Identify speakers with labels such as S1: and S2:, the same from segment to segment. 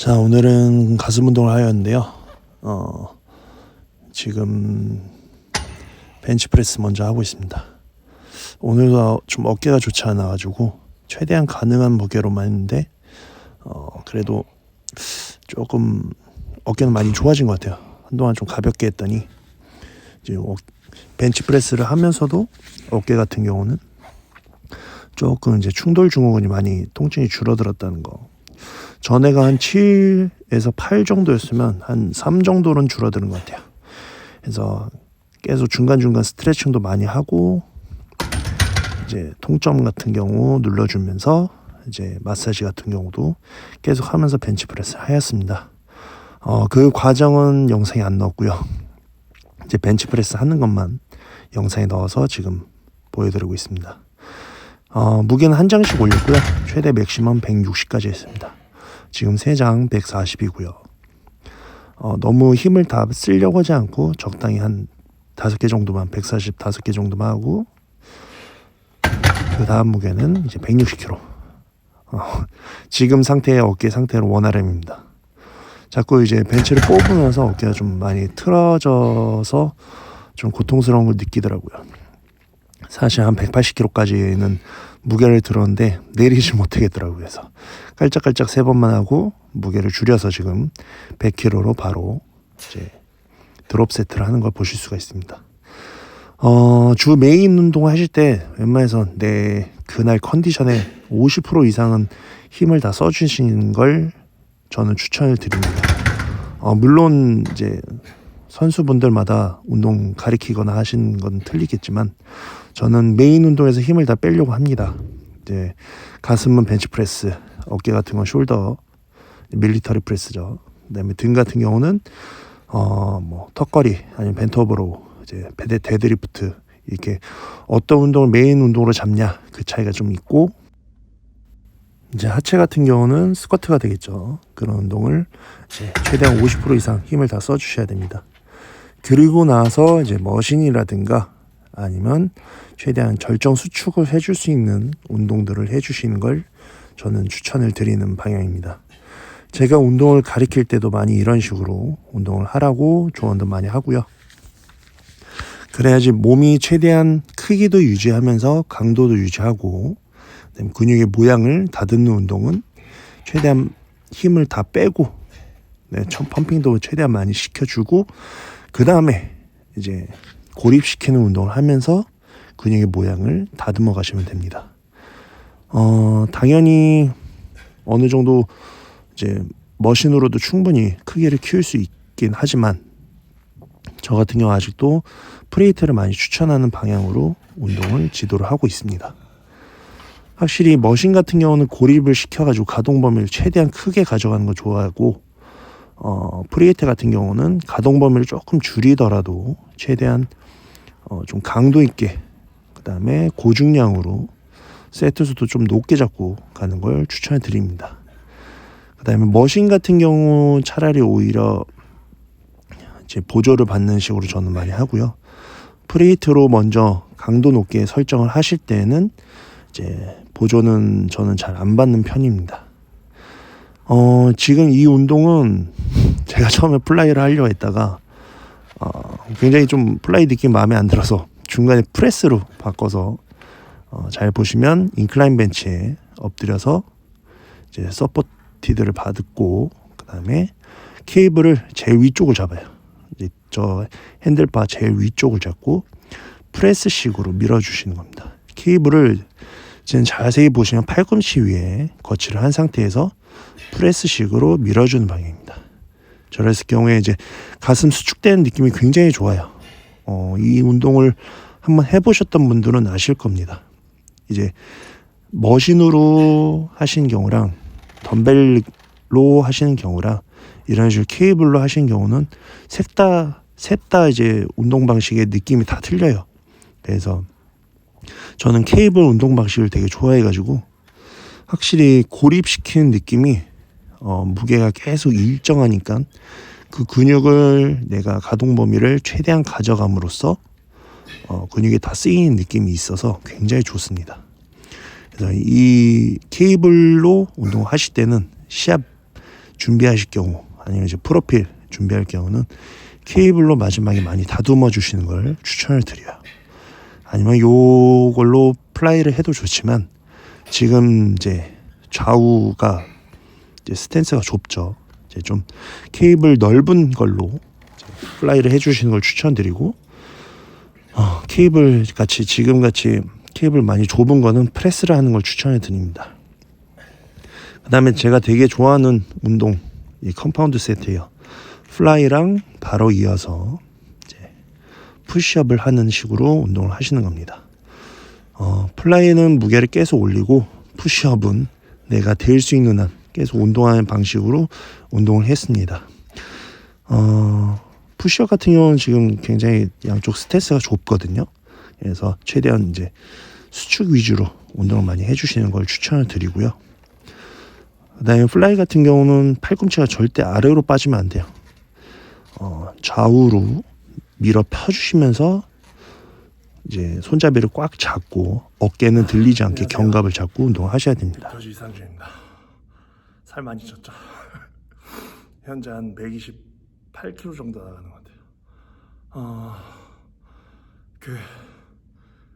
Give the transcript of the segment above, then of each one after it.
S1: 자, 오늘은 가슴 운동을 하였는데요. 어, 지금 벤치프레스 먼저 하고 있습니다. 오늘도 좀 어깨가 좋지 않아가지고 최대한 가능한 무게로만 했는데, 어, 그래도 조금 어깨는 많이 좋아진 것 같아요. 한동안 좀 가볍게 했더니, 이제 어, 벤치프레스를 하면서도 어깨 같은 경우는 조금 이제 충돌 증후군이 많이 통증이 줄어들었다는 거. 전에가 한 7에서 8 정도였으면 한 3 정도는 줄어드는 것 같아요. 그래서 계속 중간중간 스트레칭도 많이 하고 이제 통점 같은 경우 눌러주면서 이제 마사지 같은 경우도 계속 하면서 벤치프레스를 하였습니다. 어, 그 과정은 영상에 안 넣었고요. 이제 벤치프레스 하는 것만 영상에 넣어서 지금 보여드리고 있습니다. 어, 무게는 한 장씩 올렸고요. 최대 맥시멈 160까지 했습니다. 지금 3장 140이고요. 어, 너무 힘을 다 쓰려고 하지 않고 적당히 한 5개 정도만 145개 정도만 하고 그 다음 무게는 이제 160kg. 어, 지금 상태의 어깨 상태로 원RM입니다. 자꾸 이제 벤치를 뽑으면서 어깨가 좀 많이 틀어져서 좀 고통스러운 걸 느끼더라고요. 사실 한 180kg까지는 무게를 들었는데 내리지 못하겠더라고요. 그래서 깔짝깔짝 세 번만 하고 무게를 줄여서 지금 100kg로 바로 이제 드롭 세트를 하는 걸 보실 수가 있습니다. 어, 주 메인 운동 하실 때 웬만해서 내 그날 컨디션에 50% 이상은 힘을 다 써주시는 걸 저는 추천을 드립니다. 어, 물론 이제 선수분들마다 운동 가리키거나 하신 건 틀리겠지만 저는 메인 운동에서 힘을 다 빼려고 합니다. 이제 가슴은 벤치프레스, 어깨 같은 건 숄더, 밀리터리 프레스죠. 그다음에 등 같은 경우는 어 뭐 턱걸이 아니면 벤터브로 이제 베데 데드리프트 이렇게 어떤 운동을 메인 운동으로 잡냐 그 차이가 좀 있고 이제 하체 같은 경우는 스쿼트가 되겠죠. 그런 운동을 이제 최대한 50% 이상 힘을 다 써주셔야 됩니다. 그리고 나서 이제 머신이라든가 아니면 최대한 절정 수축을 해줄 수 있는 운동들을 해주시는 걸 저는 추천을 드리는 방향입니다. 제가 운동을 가리킬 때도 많이 이런 식으로 운동을 하라고 조언도 많이 하고요. 그래야지 몸이 최대한 크기도 유지하면서 강도도 유지하고 근육의 모양을 다듬는 운동은 최대한 힘을 다 빼고 네, 펌핑도 최대한 많이 시켜주고 그 다음에 이제 고립시키는 운동을 하면서 근육의 모양을 다듬어 가시면 됩니다. 어, 당연히 어느 정도 이제 머신으로도 충분히 크기를 키울 수 있긴 하지만 저 같은 경우 아직도 프레이트를 많이 추천하는 방향으로 운동을 지도를 하고 있습니다. 확실히 머신 같은 경우는 고립을 시켜가지고 가동 범위를 최대한 크게 가져가는 걸 좋아하고 어, 프리에테 같은 경우는 가동 범위를 조금 줄이더라도 최대한 어, 좀 강도 있게 그 다음에 고중량으로 세트 수도 좀 높게 잡고 가는 걸 추천해 드립니다. 그 다음에 머신 같은 경우 차라리 오히려 이제 보조를 받는 식으로 저는 많이 하고요. 프레이트로 먼저 강도 높게 설정을 하실 때는 이제 보조는 저는 잘 안 받는 편입니다. 어, 지금 이 운동은 제가 처음에 플라이를 하려고 했다가 어, 굉장히 좀 플라이 느낌 마음에 안 들어서 중간에 프레스로 바꿔서 어, 잘 보시면 인클라인 벤치에 엎드려서 이제 서포티드를 받고 그 다음에 케이블을 제일 위쪽을 잡아요. 이제 저 핸들바 제일 위쪽을 잡고 프레스식으로 밀어주시는 겁니다. 케이블을 지금 자세히 보시면 팔꿈치 위에 거치를 한 상태에서 프레스식으로 밀어주는 방향입니다. 저랬을 경우에 이제 가슴 수축되는 느낌이 굉장히 좋아요. 어, 이 운동을 한번 해보셨던 분들은 아실 겁니다. 이제 머신으로 하신 경우랑 덤벨로 하시는 경우랑 이런 식으로 케이블로 하신 경우는 셋다 셋다 이제 운동 방식의 느낌이 다 틀려요. 그래서 저는 케이블 운동 방식을 되게 좋아해 가지고 확실히 고립시키는 느낌이 어, 무게가 계속 일정하니까 그 근육을 내가 가동 범위를 최대한 가져감으로써 어, 근육이 다 쓰이는 느낌이 있어서 굉장히 좋습니다. 그래서 이 케이블로 운동하실 때는 시합 준비하실 경우 아니면 이제 프로필 준비할 경우는 케이블로 마지막에 많이 다듬어 주시는 걸 추천을 드려요. 아니면 요걸로 플라이를 해도 좋지만 지금 이제 좌우가 이제 스탠스가 좁죠. 이제 좀 케이블 넓은 걸로 플라이를 해주시는 걸 추천드리고 어, 케이블 같이 지금 같이 케이블 많이 좁은 거는 프레스를 하는 걸 추천해 드립니다. 그다음에 제가 되게 좋아하는 운동 이 컴파운드 세트예요. 플라이랑 바로 이어서 푸시업을 하는 식으로 운동을 하시는 겁니다. 어, 플라이는 무게를 계속 올리고 푸시업은 내가 될 수 있는 한 계속 운동하는 방식으로 운동을 했습니다. 어, 푸시업 같은 경우는 지금 굉장히 양쪽 스탠스가 좁거든요. 그래서 최대한 이제 수축 위주로 운동을 많이 해주시는 걸 추천을 드리고요. 그다음에 플라이 같은 경우는 팔꿈치가 절대 아래로 빠지면 안 돼요. 어, 좌우로 밀어 펴주시면서 이제 손잡이를 꽉 잡고 어깨는 들리지 않게 견갑을 잡고 운동을 하셔야 됩니다.
S2: 빅터지 이상주입니다. 살 많이 쪘죠. 현재 한 128kg 정도 나가는 것 같아요. 어, 그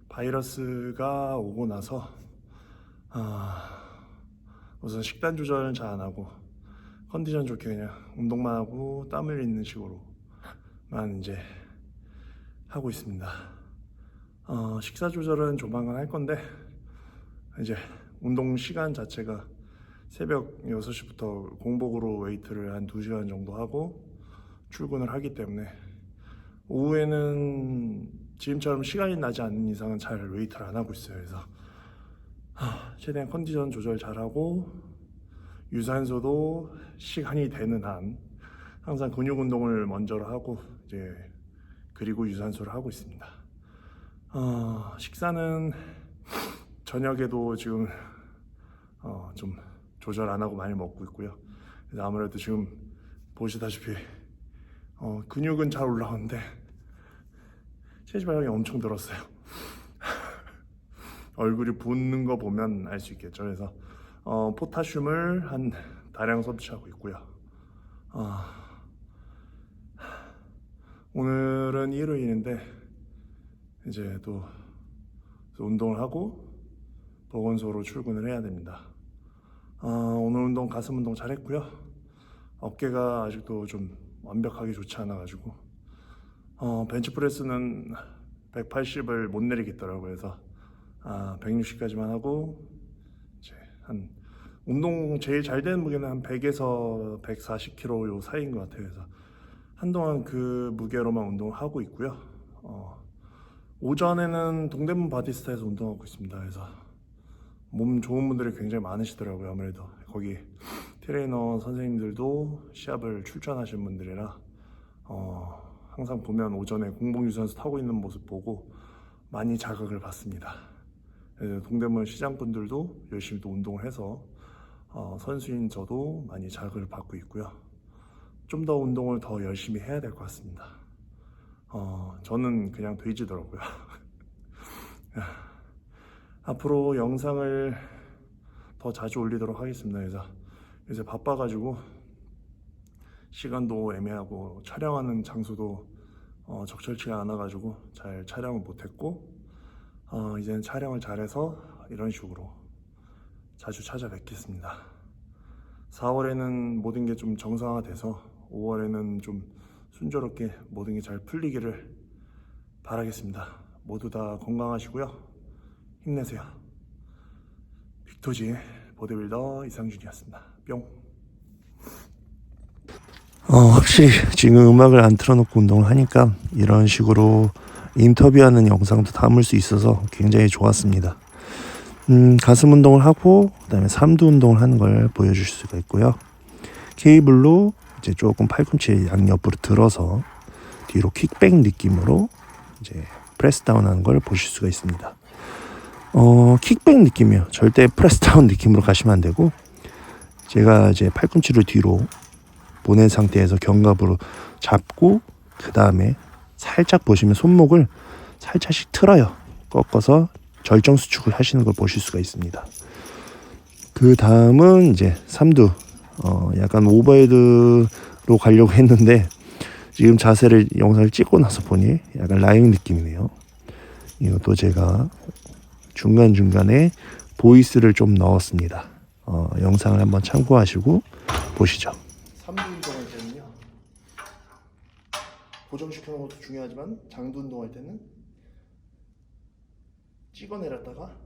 S2: 바이러스가 오고 나서 아, 우선 식단 조절은 잘 안 하고 컨디션 좋게 그냥 운동만 하고 땀 흘리는 식으로만 이제 하고 있습니다. 어, 식사 조절은 조만간 할 건데 이제 운동 시간 자체가 새벽 6시부터 공복으로 웨이트를 한 2시간 정도 하고 출근을 하기 때문에 오후에는 지금처럼 시간이 나지 않는 이상은 잘 웨이트를 안 하고 있어요. 그래서 하, 최대한 컨디션 조절 잘하고 유산소도 시간이 되는 한 항상 근육 운동을 먼저 하고 이제 그리고 유산소를 하고 있습니다. 어, 식사는 저녁에도 지금 어, 좀 조절 안 하고 많이 먹고 있고요. 아무래도 지금 보시다시피 어, 근육은 잘 올라오는데 체지방이 엄청 들었어요. 얼굴이 붓는 거 보면 알 수 있겠죠. 그래서 어, 포타슘을 한 다량 섭취하고 있고요. 어, 오늘은 일요일인데 이제 또 운동을 하고 보건소로 출근을 해야 됩니다. 어, 오늘 운동 가슴 운동 잘했고요. 어깨가 아직도 좀 완벽하게 좋지 않아 가지고 어, 벤치프레스는 180을 못 내리겠더라고요. 그래서 아, 160까지만 하고 이제 한 운동 제일 잘 되는 무게는 한 100에서 140kg 요 사이인 것 같아요. 그래서 한동안 그 무게로만 운동을 하고 있고요. 어, 오전에는 동대문 바디스타에서 운동하고 있습니다. 그래서 몸 좋은 분들이 굉장히 많으시더라고요. 아무래도 거기 트레이너 선생님들도 시합을 출전하신 분들이라 어, 항상 보면 오전에 공복유산소 타고 있는 모습 보고 많이 자극을 받습니다. 동대문 시장 분들도 열심히 또 운동을 해서 어, 선수인 저도 많이 자극을 받고 있고요. 좀 더 운동을 더 열심히 해야 될 것 같습니다. 어, 저는 그냥 돼지더라고요. 앞으로 영상을 더 자주 올리도록 하겠습니다. 그래서 요새 바빠가지고 시간도 애매하고 촬영하는 장소도 어, 적절치가 않아가지고 잘 촬영을 못했고 어, 이제는 촬영을 잘해서 이런 식으로 자주 찾아뵙겠습니다. 4월에는 모든 게 좀 정상화돼서 5월에는 좀 순조롭게 모든 게 잘 풀리기를 바라겠습니다. 모두 다 건강하시고요. 힘내세요. 빅토지 보디빌더 이상준이었습니다. 뿅.
S1: 어, 확실히 지금 음악을 안 틀어놓고 운동을 하니까 이런 식으로 인터뷰하는 영상도 담을 수 있어서 굉장히 좋았습니다. 음, 가슴 운동을 하고 그다음에 삼두 운동을 하는 걸 보여줄 수가 있고요. 케이블로 이제 조금 팔꿈치 양옆으로 들어서 뒤로 킥백 느낌으로 이제 프레스 다운 하는 걸 보실 수가 있습니다. 어, 킥백 느낌이요. 절대 프레스 다운 느낌으로 가시면 안 되고 제가 이제 팔꿈치를 뒤로 보낸 상태에서 견갑으로 잡고 그 다음에 살짝 보시면 손목을 살짝씩 틀어요. 꺾어서 절정 수축을 하시는 걸 보실 수가 있습니다. 그 다음은 이제 삼두 어, 약간 오버헤드로 가려고 했는데 지금 자세를 영상을 찍고 나서 보니 약간 라잉 느낌이네요. 이것도 제가 중간 중간에 보이스를 좀 넣었습니다. 어, 영상을 한번 참고하시고 보시죠. 3두 운동할 때는요. 고정시키는 것도 중요하지만 장두 운동할 때는 찍어 내렸다가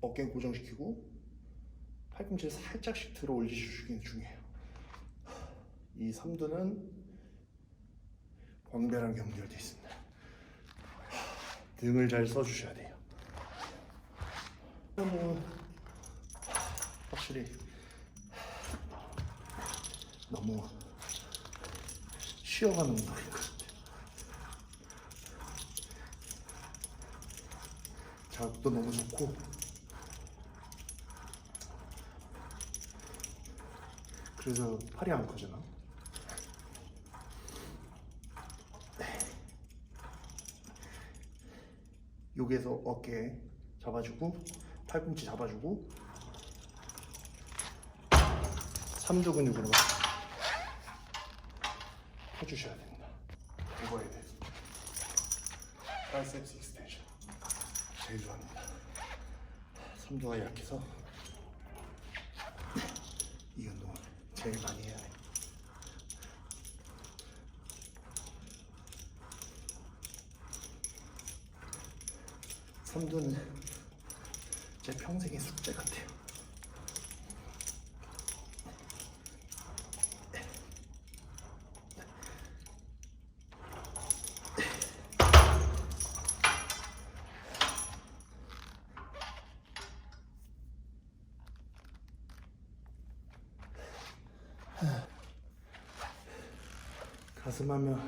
S1: 어깨 고정시키고 팔꿈치를 살짝씩 들어 올리시는 중요해요. 이 3두는 광배랑 연결되어 있습니다. 등을 잘 써주셔야 돼요. 그러면 확실히 너무 쉬어가는 운동인 것 같아요. 자극도 너무 좋고 그래서 팔이 안 커지나? 여기에서 어깨 잡아주고 팔꿈치 잡아주고 삼두 근육으로 펴주셔야 됩니다. 이거에 대해서 트라이셉스 익스텐션 제일 좋아합니다. 삼두가 약해서 이 운동을 제일 많이 해야 돼. 삼두는 제 평생의 숙제 같아요. 가슴 하면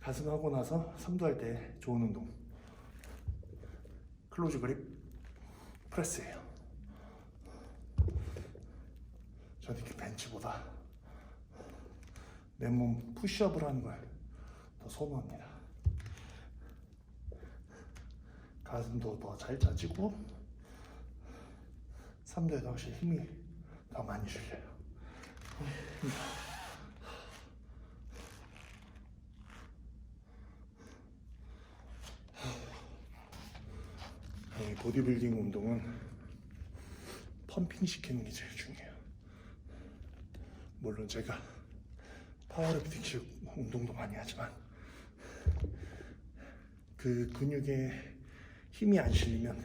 S1: 가슴 하고 나서 삼두 할 때 좋은 운동. 클로즈 그립 프레스예요. 저는 이렇게 벤치보다 내 몸 푸시업을 하는 걸 더 선호합니다. 가슴도 더 잘 짜지고 삼두에도 확실히 힘이 더 많이 실려요. 이 보디빌딩 운동은 펌핑 시키는 게 제일 중요해요. 물론 제가 파워리프팅식 운동도 많이 하지만 그 근육에 힘이 안 실리면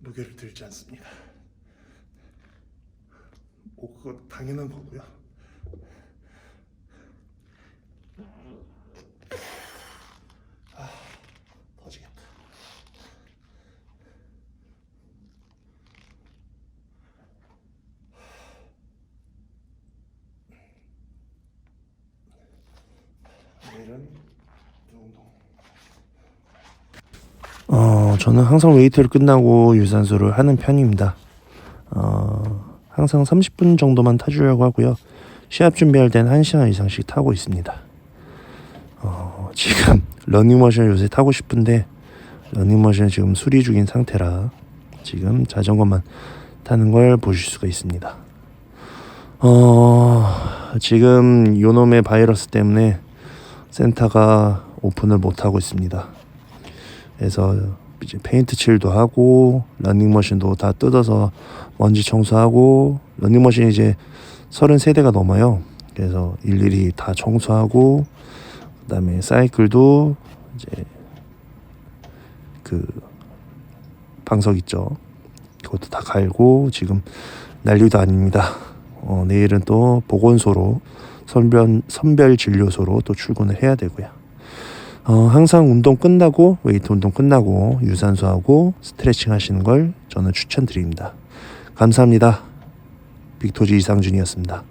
S1: 무게를 들지 않습니다. 뭐 그거 당연한 거고요. 아, 터지겠다. 내일은 운동. 어, 저는 항상 웨이트를 끝나고 유산소를 하는 편입니다. 어, 항상 30분 정도만 타주려고 하고요. 시합 준비할 때는 1시간 이상씩 타고 있습니다. 어, 지금 러닝머신을 요새 타고 싶은데 러닝머신을 지금 수리 중인 상태라 지금 자전거만 타는 걸 보실 수가 있습니다. 어, 지금 요놈의 바이러스 때문에 센터가 오픈을 못 하고 있습니다. 그래서 이제 페인트 칠도 하고 러닝머신도 다 뜯어서 먼지 청소하고 러닝머신이 이제 33대가 넘어요. 그래서 일일이 다 청소하고 그다음에 사이클도 이제 그 방석 있죠. 그것도 다 갈고 지금 난리도 아닙니다. 어, 내일은 또 보건소로 선별 선별 진료소로 또 출근을 해야 되고요. 어, 항상 운동 끝나고 웨이트 운동 끝나고 유산소하고 스트레칭 하시는 걸 저는 추천드립니다. 감사합니다. 빅토지 이상준이었습니다.